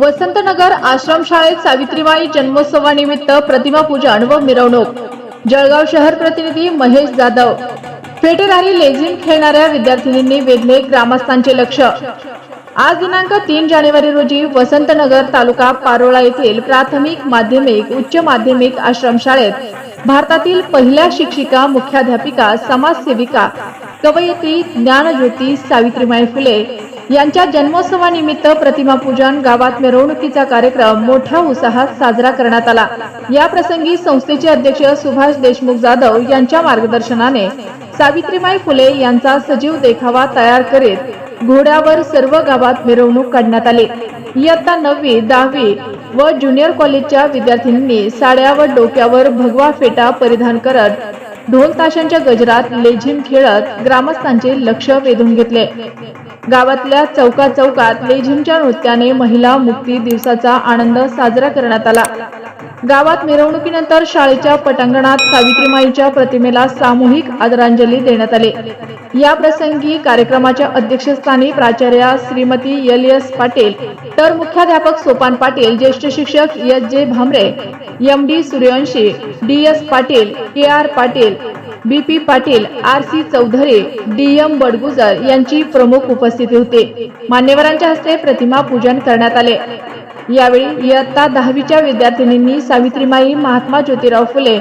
वसंतनगर आश्रमशाळेत सावित्रीबाई जन्मोत्सवानिमित्त प्रतिमा पूजन व मिरवणूक. जळगाव शहर प्रतिनिधी महेश जाधव. फेटेरारी लेझिम खेळणाऱ्या विद्यार्थिनींनी वेधले ग्रामस्थांचे लक्ष. आज दिनांक तीन जानेवारी रोजी वसंतनगर तालुका पारोळा येथील प्राथमिक माध्यमिक उच्च माध्यमिक आश्रमशाळेत भारतातील पहिल्या शिक्षिका मुख्याध्यापिका समाजसेविका कवयित्री ज्ञानज्योती सावित्रीमाई फुले यांच्या जन्मोत्सवानिमित्त प्रतिमा पूजन गावात मिरवणुकीचा कार्यक्रम मोठ्या उत्साहात साजरा करण्यात आला. या प्रसंगी संस्थेचे अध्यक्ष सुभाष देशमुख जाधव यांच्या मार्गदर्शनाने सावित्रीबाई फुले यांचा सजीव देखावा तयार करीत घोड्यावर सर्व गावात मिरवणूक काढण्यात आली. इयत्ता नववी दहावी व ज्युनियर कॉलेजच्या विद्यार्थिनींनी साड्या व डोक्यावर भगवा फेटा परिधान करत ढोल ताशांच्या गजरात लेझिम खेळत ग्रामस्थांचे लक्ष वेधून घेतले. गावातल्या चौकाचौकात लेझिमच्या नृत्याने महिला मुक्ती दिवसाचा आनंद साजरा करण्यात आला. गावात मिरवणुकीनंतर शाळेच्या पटांगणात सावित्रीमाईच्या प्रतिमेला सामूहिक आदरांजली देण्यात आली. या प्रसंगी कार्यक्रमाच्या अध्यक्षस्थानी प्राचार्या श्रीमती एल एस पाटील तर मुख्याध्यापक सोपान पाटील ज्येष्ठ शिक्षक S J Bhamre M D Suryavanshi D S Patil K R Patil B P Patil R C Chaudhari D M Badgujar यांची प्रमुख उपस्थिती होती. मान्यवरांच्या हस्ते प्रतिमा पूजन करण्यात आले. यावेळी इयत्ता दहावीच्या विद्यार्थिनींनी सावित्रीमाई महात्मा ज्योतिराव फुले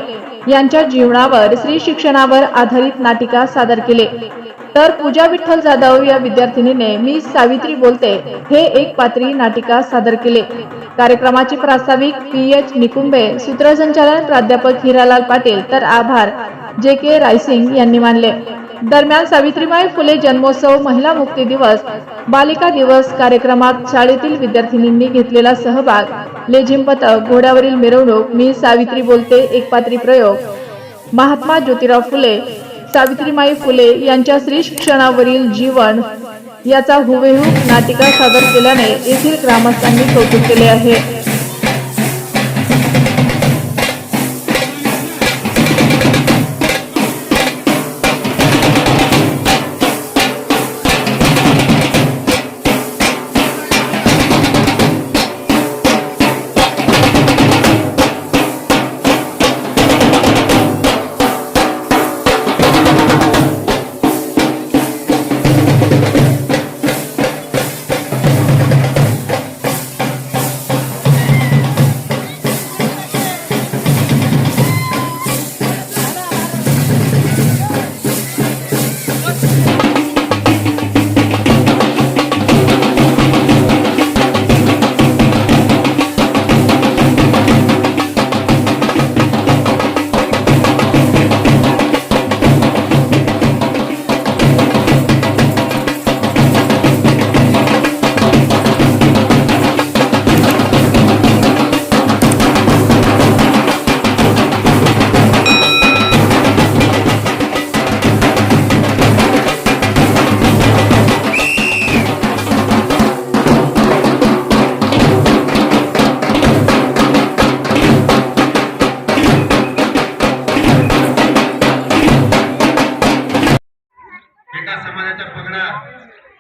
यांच्या जीवनावर स्त्री शिक्षणावर आधारित नाटिका सादर केले. तर पूजा विठ्ठल जाधव या विद्यार्थिनीने मी सावित्री बोलते हे एक पात्री नाटिका सादर केले. कार्यक्रमाचे प्रास्ताविक पी एच निकुंबे सूत्रसंचालन प्राध्यापक हिरालाल पाटील तर आभार जे के रायसिंग यांनी मानले. दरम्यान सावित्रीबाई फुले जन्मोत्सव महिला मुक्ती दिवस बालिका दिवस कार्यक्रमात शाळेतील विद्यार्थिनींनी घेतलेला सहभाग लेझिम पथक घोड्यावरील मिरवणूक मी सावित्री बोलते एकपात्री प्रयोग. महात्मा ज्योतिराव फुले सावित्रीमाई फुले यांच्या स्त्री शिक्षणावरील जीवन याचा हुबेहूब नाटिका सादर केल्याने येथील ग्रामस्थांनी कौतुक केले आहे.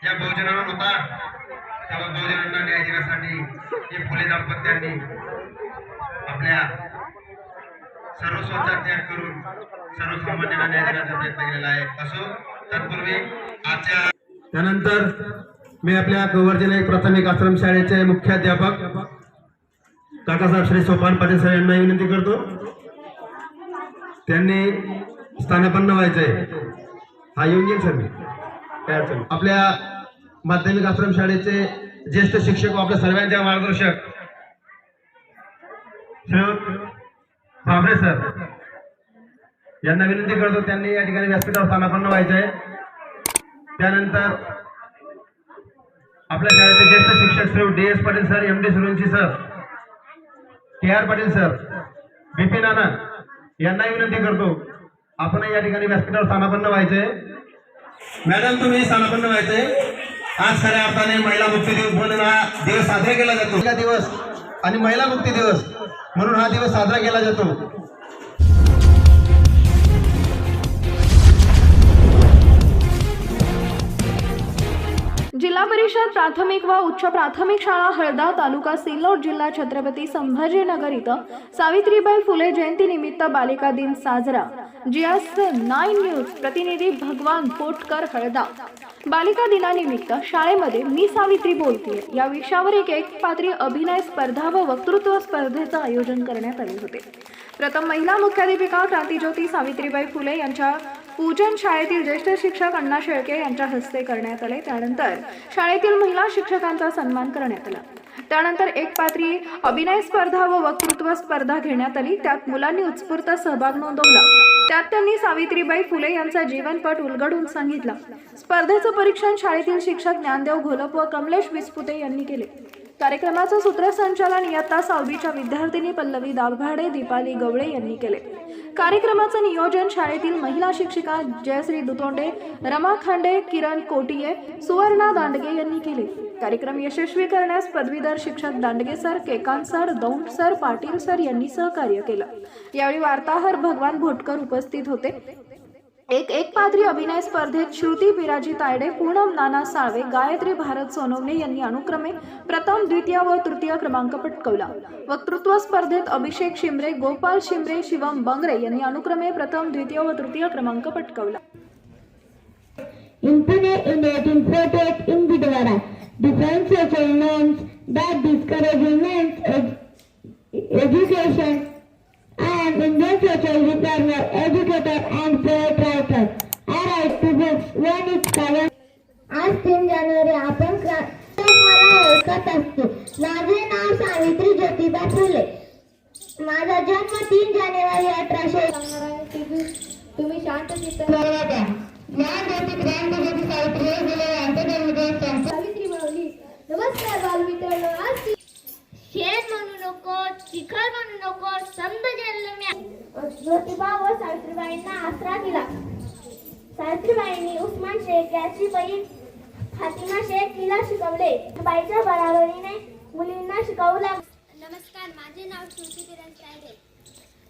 या बहुजनावर होता तेव्हा बहुजनांना न्याय देण्यासाठी हे फुले दाम्पत्यांनी आपल्या सर्वस्वाचा त्याग करून सर्वसामान्यांना न्याय देण्याचा प्रयत्न केलेला आहे. असो तत्पूर्वी आजच्या त्यानंतर मी आपल्या गोवर्धन एक प्राथमिक आश्रम शाळेचे मुख्याध्यापक काकासाहेब श्री सोपान पाटील सर यांना विनंती करतो. त्यांनी स्थानापन्न व्हायचंय. हा येऊन येईल सर मी. काय आपल्या माध्यमिक आश्रम शाळेचे ज्येष्ठ शिक्षक आपल्या सर्वांच्या मार्गदर्शक श्रीयुत सर यांना विनंती करतो त्यांनी या ठिकाणी व्यासपीठावर स्थानापन्न व्हायचं आहे. त्यानंतर आपल्या शाळेचे ज्येष्ठ शिक्षक Shri D S Patil sir M D Suryavanshi sir K R Patil sir Bipin Anand यांनाही विनंती करतो आपण या ठिकाणी व्यासपीठावर स्थानापन्न व्हायचे मॅडम तुम्ही स्थानापन्न व्हायचे आज खऱ्या अर्थाने महिला मुक्ती दिवस म्हणून हा दिवस साजरा केला जातो. महिला दिवस आणि महिला मुक्ती दिवस म्हणून हा दिवस साजरा केला जातो. जिल्हा परिषद परिषद प्राथमिक व उच्च प्राथमिक शाळा हळदा तालुका सिल्लोड जिल्हा छत्रपती संभाजीनगर इथं सावित्रीबाई फुले जयंतीनिमित्त बालिका दिन साजरा. जीएस नाईन न्यूज प्रतिनिधी भगवान भोटकर हळदा. बालिका दिनानिमित्त शाळेमध्ये मी सावित्री बोलते या विषयावर एक एक पात्री अभिनय स्पर्धा व वक्तृत्व स्पर्धेचं आयोजन करण्यात आले होते. प्रथम महिला मुख्याध्यापिका क्रांतीज्योती सावित्रीबाई फुले यांच्या पूजन शाळेतील ज्येष्ठ शिक्षक अण्णा शेळके यांच्या हस्ते करण्यात आले. त्यानंतर शाळेतील महिला शिक्षकांचा सन्मान करण्यात आला. त्यानंतर एक पात्री अभिनय स्पर्धा व वक्तृत्व स्पर्धा घेण्यात आली. त्यात मुलांनी उत्स्फूर्त सहभाग नोंदवला. त्यात त्यांनी सावित्रीबाई फुले यांचा जीवनपट उलगडून सांगितला. स्पर्धेचं परीक्षण शाळेतील शिक्षक ज्ञानदेव घोलप व कमलेश विस्पुते यांनी केले. कार्यक्रमाचं सूत्रसंचालन इयत्ता सहावीच्या विद्यार्थिनी पल्लवी दाभाडे दीपाली गवळे यांनी केले. कार्यक्रमाचं नियोजन शाळेतील महिला शिक्षिका जयश्री दुतोंडे रमा खांडे किरण कोटिये सुवर्णा दांडगे यांनी केले. कार्यक्रम यशस्वी करण्यास पदवीधर शिक्षक Dandge sir Kekant sir Daund sir Patil sir यांनी सहकार्य केलं. यावेळी वार्ताहर भगवान भोटकर उपस्थित होते. एक एक पात्री अभिनय स्पर्धेत श्रुती बिराजी तायडे पूनम नाना साळवे गायत्री भारत सोनवणे यांनी अनुक्रमे प्रथम द्वितीय व तृतीय क्रमांक पटकवला. वक्तृत्व स्पर्धेत अभिषेक शिमरे गोपाल शिमरे शिवम बंगरे यांनी अनुक्रमे प्रथम द्वितीय व तृतीय क्रमांक पटकवला. In Pune, India, imported in Bidwara, different social norms that discourage women's ed- education. And Indian social require educated and fair आज तीन जानेवारी आपण मला ओळखत असते. माझे नाव सावित्री ज्योतिबा फुले. माझा जन्म तीन जानेवारी अठराशे तुम्ही शांत चित्त द्या ज्योती सावित्री यांचे माऊली नमस्कार बालमित्रांनो. आज म्हणू नको चिखल म्हणू नको समज जन्म ज्योतिबा व सावित्रीबाईंना आसरा दिला. सावित्रीबाईंनी उस्मान शेख याची बहीण फातिमा शेख हिला शिकवले. बाईच्या बराबरीने मुलींना शिकवू लागले नमस्कार माझे नाव श्रुती किरण तायडे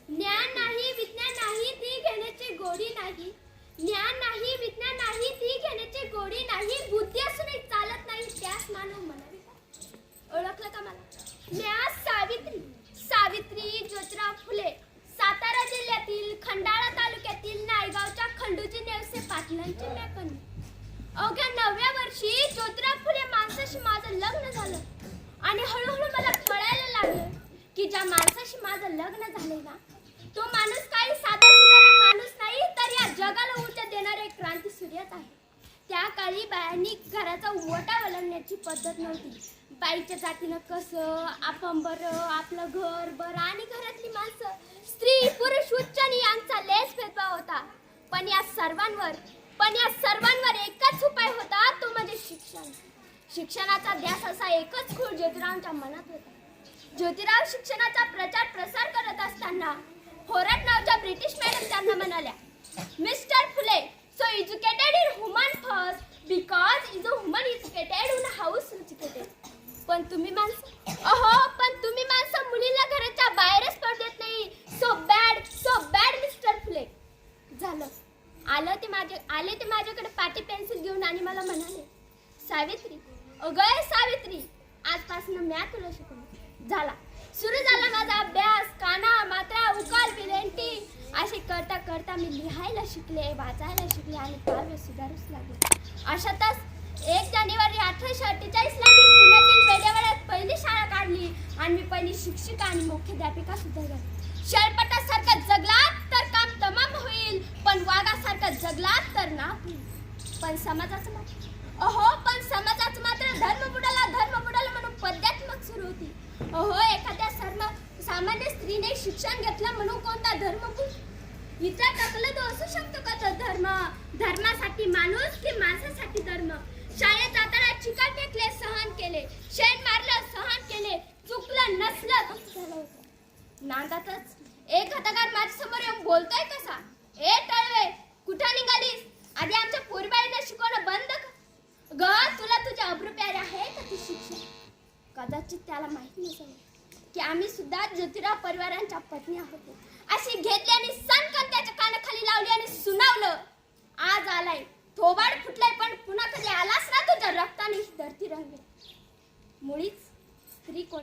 ज्ञान नाही विज्ञान नाही ती घेण्याची गोडी नाही. ज्ञान नाही विज्ञान नाही ती घेण्याची गोडी नाही. बुद्धी असूनही चालत नाही त्यास मानव म्हणावे. ओळखलं का मला? ज्ञान सावित्री सावित्री ज्योतिराव फुले. सातारा जिल्ह्यातील खंडाळा तालुक्यातील नायगावच्या खंडूजी नेवसे पाटलांची मेकणी अवघ्या नवव्या वर्षी ज्योतिराव फुले माणसाशी माझं लग्न झालं. आणि हळूहळू मला कळायला लागलं की ज्या माणसाशी माझं लग्न झालंय ना तो माणूस काही साधा सुधारा माणूस नाही तर या जगाला ऊर्जा देणारे क्रांती सूर्यच आहे. त्या काळी बायांनी घराचा ओटा वलवण्याची पद्धत नव्हती. बाईच्या जातीनं कसं आपण बरं आपलं घर बरं आणि घरातली माणसं. स्त्री पुरुष उच्च आणि यांचा लेस भेदभाव होता. पण या सर्वांवर पण या सर्वांवर एकच उपाय होता तो म्हणजे शिक्षण. शिक्षणाचा ध्यास असा एकच खूळ ज्योतिरावांच्या मनात होता. ज्योतिराव शिक्षणाचा प्रचार प्रसार करत असताना होराट नावच्या ब्रिटिश मॅडम त्यांना म्हणाल्या mister Phule so educated in human first because is a human educated in house educated पण तुम्ही माणसं अहो पण तुम्ही माणसं मुलीला घराच्या बाहेरच पडू देत नाही. So bad so bad mister Phule झालं. आलं ते माझे आले ते माझ्याकडे पाटी पेन्सिल घेऊन आणि मला म्हणाले सावित्री अगं सावित्री आजपासून म्या तुला शिकवलं. झाला. सुरू झाला माझा अभ्यास. काना मात्रा उकाल विलेंटी असे करता करता मी लिहायला शिकले वाचायला शिकले आणि काव्य सुधारूच लागले. अशातच एक जानेवारी अठराशे अठ्ठेचाळीसला मी पुण्यातील वेडेवाड्यात पहिली शाळा काढली आणि मी पहिली शिक्षिका आणि मुख्याध्यापिका सुद्धा झाली शेळपटासारखं जगलात तर काम तमाम होईल पण वाघासारखं जगलात तर ना होईल. पण समाजाचं मात्र अहो पण समाजाचं मात्र धर्म बुडाला धर्म बुडाला म्हणून पद्यात्मक सुरू होती. अहो एखाद्या सर्व सामान्य स्त्रीने शिक्षण घेतलं म्हणून कोणता धर्म इतर इथं टाकलं तो असू शकतो का तो धर्म धर्मासाठी माणूस की माणसासाठी धर्म शाळेत जाताना चिकट टेकले सहन केले शेण मारलं सहन केले चुकलं नसलं तर झालं होतं एक हताकार माझ्यासमोर येऊन बोलतोय कसा? ए टळवे कुठं निघालीस? आधी आमच्या पोरीबाईने शिकवणं बंद ग तुला तुझे अब्रू प्यारे आहे का ती शिक्षण कदाचित त्याला माहीत नसेल की आम्ही सुद्धा ज्योतिराव परिवारांच्या पत्नी आहोत. अशी घेतली आणि सणकन त्याच्या कानाखाली लावली आणि सुनावलं. आज आलाय. थोबाड फुटलाय पण पुन्हा कधी आलास ना तुझ्या रक्ताने? ही धरती रंगली. मुळीच स्त्री कोण